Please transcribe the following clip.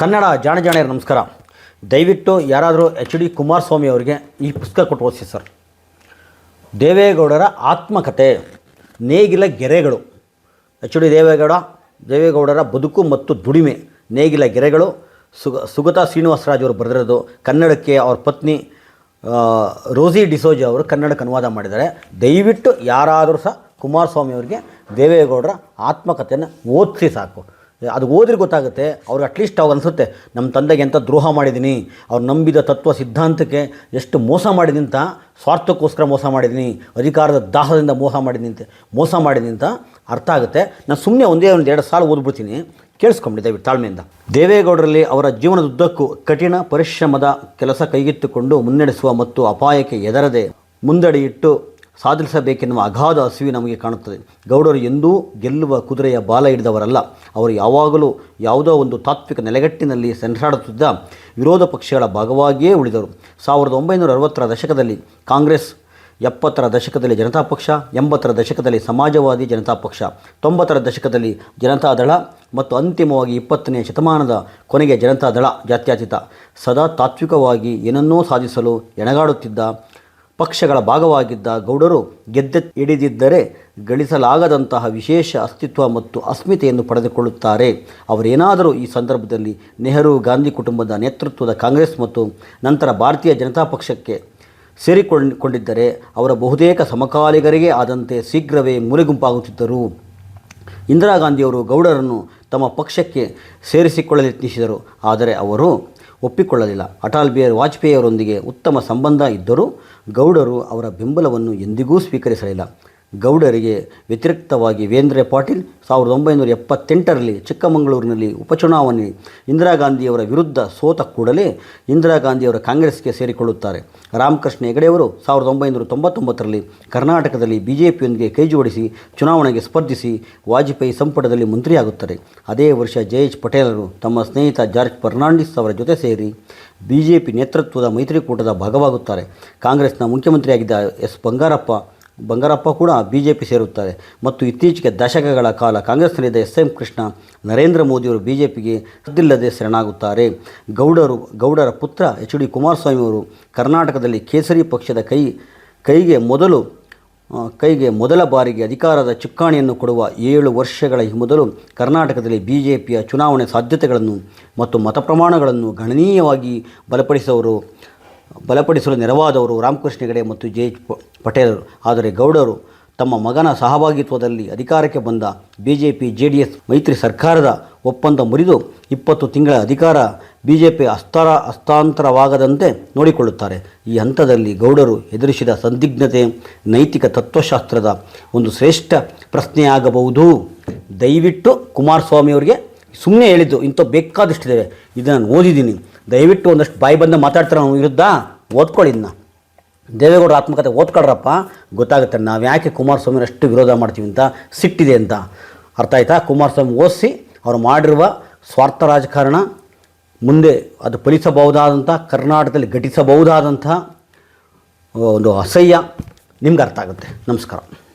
ಕನ್ನಡ ಜಾಣ ಜಾಣೆಯರು ನಮಸ್ಕಾರ. ದಯವಿಟ್ಟು ಯಾರಾದರೂ ಎಚ್ ಡಿ ಕುಮಾರಸ್ವಾಮಿ ಅವರಿಗೆ ಈ ಪುಸ್ತಕ ಕೊಟ್ಟು ಓದಿಸಿ ಸರ್. ದೇವೇಗೌಡರ ಆತ್ಮಕತೆ ನೇಗಿಲ ಗೆರೆಗಳು. ಎಚ್ ಡಿ ದೇವೇಗೌಡ, ದೇವೇಗೌಡರ ಬದುಕು ಮತ್ತು ದುಡಿಮೆ, ನೇಗಿಲ ಗೆರೆಗಳು. ಸುಗ, ಸುಗತಾ ಶ್ರೀನಿವಾಸರಾಜ್ ಅವರು ಬರೆದಿರೋದು ಕನ್ನಡಕ್ಕೆ ಅವ್ರ ಪತ್ನಿ ರೋಸಿ ಡಿಸೋಜ ಅವರು ಕನ್ನಡಕ್ಕೆ ಅನುವಾದ ಮಾಡಿದ್ದಾರೆ. ದಯವಿಟ್ಟು ಯಾರಾದರೂ ಸಹ ಕುಮಾರಸ್ವಾಮಿ ಅವರಿಗೆ ದೇವೇಗೌಡರ ಆತ್ಮಕತೆಯನ್ನು ಓದಿಸಿ ಸಾಕು. ಅದು ಓದಿದ್ರೆ ಗೊತ್ತಾಗುತ್ತೆ. ಅವ್ರಿಗೆ ಅಟ್ಲೀಸ್ಟ್ ಅವ್ರು ಅನಿಸುತ್ತೆ ನಮ್ಮ ತಂದೆಗೆ ಎಂಥ ದ್ರೋಹ ಮಾಡಿದ್ದೀನಿ ಅವ್ರು ನಂಬಿದ ತತ್ವ ಸಿದ್ಧಾಂತಕ್ಕೆ ಎಷ್ಟು ಮೋಸ ಮಾಡಿದ್ದೀನಿ ಸ್ವಾರ್ಥಕ್ಕೋಸ್ಕರ ಮೋಸ ಮಾಡಿದ್ದೀನಿ ಅಧಿಕಾರದ ದಾಹದಿಂದ ಮೋಸ ಮಾಡಿದ್ದೀನಿ ಮೋಸ ಮಾಡಿದ್ದೀನಿ ಅಂತ ಅರ್ಥ ಆಗುತ್ತೆ. ನಾನು ಸುಮ್ಮನೆ ಒಂದೇ ಒಂದು ಎರಡು ಸಾಲ ಓದ್ಬಿಡ್ತೀನಿ. ಕೇಳಿಸ್ಕೊಂಬಿಡಿ ದಯವಿಟ್ಟು ತಾಳ್ಮೆಯಿಂದ. ದೇವೇಗೌಡರಲ್ಲಿ ಅವರ ಜೀವನದುದ್ದಕ್ಕೂ ಕಠಿಣ ಪರಿಶ್ರಮದ ಕೆಲಸ ಕೈಗೆತ್ತಿಕೊಂಡು ಮುನ್ನಡೆಸುವ ಮತ್ತು ಅಪಾಯಕ್ಕೆ ಎದರದೆ ಮುಂದಡಿಯಿಟ್ಟು ಸಾಧಿಸಬೇಕೆನ್ನುವ ಅಗಾಧ ಹಸಿವು ನಮಗೆ ಕಾಣುತ್ತದೆ. ಗೌಡರು ಎಂದೂ ಗೆಲ್ಲುವ ಕುದುರೆಯ ಬಾಲ ಹಿಡಿದವರಲ್ಲ. ಅವರು ಯಾವಾಗಲೂ ಯಾವುದೋ ಒಂದು ತಾತ್ವಿಕ ನೆಲೆಗಟ್ಟಿನಲ್ಲಿ ಸೆಣಸಾಡುತ್ತಿದ್ದ ವಿರೋಧ ಪಕ್ಷಗಳ ಭಾಗವಾಗಿಯೇ ಉಳಿದರು. ಸಾವಿರದ ಒಂಬೈನೂರ ಅರವತ್ತರ ದಶಕದಲ್ಲಿ ಕಾಂಗ್ರೆಸ್, ಎಪ್ಪತ್ತರ ದಶಕದಲ್ಲಿ ಜನತಾ ಪಕ್ಷ, ಎಂಬತ್ತರ ದಶಕದಲ್ಲಿ ಸಮಾಜವಾದಿ ಜನತಾ ಪಕ್ಷ, ತೊಂಬತ್ತರ ದಶಕದಲ್ಲಿ ಜನತಾದಳ ಮತ್ತು ಅಂತಿಮವಾಗಿ ಇಪ್ಪತ್ತನೇ ಶತಮಾನದ ಕೊನೆಗೆ ಜನತಾದಳ ಜಾತ್ಯಾತೀತ. ಸದಾ ತಾತ್ವಿಕವಾಗಿ ಏನನ್ನೋ ಸಾಧಿಸಲು ಎಣಗಾಡುತ್ತಿದ್ದ ಪಕ್ಷಗಳ ಭಾಗವಾಗಿದ್ದ ಗೌಡರು ಗೆದ್ದೆ ಹಿಡಿದಿದ್ದರೆ ಗಳಿಸಲಾಗದಂತಹ ವಿಶೇಷ ಅಸ್ತಿತ್ವ ಮತ್ತು ಅಸ್ಮಿತೆಯನ್ನು ಪಡೆದುಕೊಳ್ಳುತ್ತಾರೆ. ಅವರೇನಾದರೂ ಈ ಸಂದರ್ಭದಲ್ಲಿ ನೆಹರು ಗಾಂಧಿ ಕುಟುಂಬದ ನೇತೃತ್ವದ ಕಾಂಗ್ರೆಸ್ ಮತ್ತು ನಂತರ ಭಾರತೀಯ ಜನತಾ ಪಕ್ಷಕ್ಕೆ ಸೇರಿಕೊಂಡಿದ್ದರೆ ಅವರ ಬಹುತೇಕ ಸಮಕಾಲಿಗರಿಗೆ ಆದಂತೆ ಶೀಘ್ರವೇ ಮೂಲೆಗುಂಪಾಗುತ್ತಿದ್ದರು ಇಂದಿರಾ ಗಾಂಧಿಯವರು ಗೌಡರನ್ನು ತಮ್ಮ ಪಕ್ಷಕ್ಕೆ ಸೇರಿಸಿಕೊಳ್ಳಲು ಯತ್ನಿಸಿದರು ಆದರೆ ಅವರು ಒಪ್ಪಿಕೊಳ್ಳಲಿಲ್ಲ. ಅಟಲ್ ಬಿಹಾರಿ ವಾಜಪೇಯಿಯವರೊಂದಿಗೆ ಉತ್ತಮ ಸಂಬಂಧ ಇದ್ದರೂ ಗೌಡರು ಅವರ ಬೆಂಬಲವನ್ನು ಎಂದಿಗೂ ಸ್ವೀಕರಿಸಲಿಲ್ಲ. ಗೌಡರಿಗೆ ವ್ಯತಿರಿಕ್ತವಾಗಿ ವೇಂದ್ರ ಪಾಟೀಲ್ ಸಾವಿರದ ಒಂಬೈನೂರ ಎಪ್ಪತ್ತೆಂಟರಲ್ಲಿ ಚಿಕ್ಕಮಗಳೂರಿನಲ್ಲಿ ಉಪಚುನಾವಣೆ ಇಂದಿರಾ ಗಾಂಧಿಯವರ ವಿರುದ್ಧ ಸೋತ ಕೂಡಲೇ ಇಂದಿರಾ ಗಾಂಧಿಯವರ ಕಾಂಗ್ರೆಸ್ಗೆ ಸೇರಿಕೊಳ್ಳುತ್ತಾರೆ. ರಾಮಕೃಷ್ಣ ಹೆಗಡೆಯವರು ಸಾವಿರದ ಒಂಬೈನೂರ ತೊಂಬತ್ತೊಂಬತ್ತರಲ್ಲಿ ಕರ್ನಾಟಕದಲ್ಲಿ ಬಿ ಜೆ ಪಿಯೊಂದಿಗೆ ಕೈಜೋಡಿಸಿ ಚುನಾವಣೆಗೆ ಸ್ಪರ್ಧಿಸಿ ವಾಜಪೇಯಿ ಸಂಪುಟದಲ್ಲಿ ಮಂತ್ರಿಯಾಗುತ್ತಾರೆ. ಅದೇ ವರ್ಷ ಜೆ ಎಚ್ ಪಟೇಲರು ತಮ್ಮ ಸ್ನೇಹಿತ ಜಾರ್ಜ್ ಫರ್ನಾಂಡಿಸ್ ಅವರ ಜೊತೆ ಸೇರಿ ಬಿ ಜೆ ಪಿ ನೇತೃತ್ವದ ಮೈತ್ರಿಕೂಟದ ಭಾಗವಾಗುತ್ತಾರೆ. ಕಾಂಗ್ರೆಸ್ನ ಮುಖ್ಯಮಂತ್ರಿಯಾಗಿದ್ದ ಎಸ್ ಬಂಗಾರಪ್ಪ ಬಂಗಾರಪ್ಪ ಕೂಡ ಬಿ ಜೆ ಪಿ ಸೇರುತ್ತಾರೆ. ಮತ್ತು ಇತ್ತೀಚೆಗೆ ದಶಕಗಳ ಕಾಲ ಕಾಂಗ್ರೆಸ್ನಲ್ಲಿದ್ದ ಎಸ್ ಎಂ ಕೃಷ್ಣ, ನರೇಂದ್ರ ಮೋದಿಯವರು ಬಿ ಜೆ ಪಿಗೆ ಸದ್ದಿಲ್ಲದೆ ಶರಣಾಗುತ್ತಾರೆ. ಗೌಡರು, ಗೌಡರ ಪುತ್ರ ಎಚ್ ಡಿ ಕುಮಾರಸ್ವಾಮಿಯವರು ಕರ್ನಾಟಕದಲ್ಲಿ ಕೇಸರಿ ಪಕ್ಷದ ಕೈ, ಕೈಗೆ ಮೊದಲು ಕೈಗೆ ಮೊದಲ ಬಾರಿಗೆ ಅಧಿಕಾರದ ಚುಕ್ಕಾಣಿಯನ್ನು ಕೊಡುವ ಏಳು ವರ್ಷಗಳ ಮೊದಲು ಕರ್ನಾಟಕದಲ್ಲಿ ಬಿ ಜೆ ಪಿಯ ಚುನಾವಣೆ ಸಾಧ್ಯತೆಗಳನ್ನು ಮತ್ತು ಮತ ಪ್ರಮಾಣಗಳನ್ನು ಗಣನೀಯವಾಗಿ ಬಲಪಡಿಸುವವರು ಬಲಪಡಿಸಲು ನೆರವಾದವರು ರಾಮಕೃಷ್ಣ ಹೆಗಡೆ ಮತ್ತು ಜೆ ಎಚ್ ಪಟೇಲರು ಆದರೆ ಗೌಡರು ತಮ್ಮ ಮಗನ ಸಹಭಾಗಿತ್ವದಲ್ಲಿ ಅಧಿಕಾರಕ್ಕೆ ಬಂದ B J P J D S ಮೈತ್ರಿ ಸರ್ಕಾರದ ಒಪ್ಪಂದ ಮುರಿದು ಇಪ್ಪತ್ತು ತಿಂಗಳ ಅಧಿಕಾರ ಬಿ ಜೆ ಪಿ ಹಸ್ತಾರ ಹಸ್ತಾಂತರವಾಗದಂತೆ ನೋಡಿಕೊಳ್ಳುತ್ತಾರೆ. ಈ ಹಂತದಲ್ಲಿ ಗೌಡರು ಎದುರಿಸಿದ ಸಂದಿಗ್ಧತೆ ನೈತಿಕ ತತ್ವಶಾಸ್ತ್ರದ ಒಂದು ಶ್ರೇಷ್ಠ ಪ್ರಶ್ನೆಯಾಗಬಹುದು. ದಯವಿಟ್ಟು ಕುಮಾರಸ್ವಾಮಿಯವರಿಗೆ ಸುಮ್ಮನೆ ಹೇಳಿದ್ದು ಇಂಥ ಬೇಕಾದಷ್ಟಿದೆ ಇದನ್ನು ನಾನು ಓದಿದ್ದೀನಿ. ದಯವಿಟ್ಟು ಒಂದಷ್ಟು ಬಾಯಿ ಬಂದು ಮಾತಾಡ್ತಾರೆ ಅವನ ವಿರುದ್ಧ ಓದ್ಕೊಳ್ಳಿ ಇದನ್ನ ದೇವೇಗೌಡರ ಆತ್ಮಕಥೆ ಓದ್ಕೊಳ್ರಪ್ಪ. ಗೊತ್ತಾಗುತ್ತೆ ನಾವು ಯಾಕೆ ಕುಮಾರಸ್ವಾಮಿ ಅಷ್ಟು ವಿರೋಧ ಮಾಡ್ತೀವಿ ಅಂತ, ಸಿಟ್ಟಿದೆ ಅಂತ. ಅರ್ಥ ಆಯ್ತಾ? ಕುಮಾರಸ್ವಾಮಿ ಓದಿಸಿ, ಅವರು ಮಾಡಿರುವ ಸ್ವಾರ್ಥ ರಾಜಕಾರಣ ಮುಂದೆ ಅದು ಫಲಿಸಬಹುದಾದಂಥ, ಕರ್ನಾಟಕದಲ್ಲಿ ಘಟಿಸಬಹುದಾದಂಥ ಒಂದು ಅಸಹ್ಯ ನಿಮ್ಗೆ ಅರ್ಥ ಆಗುತ್ತೆ. ನಮಸ್ಕಾರ.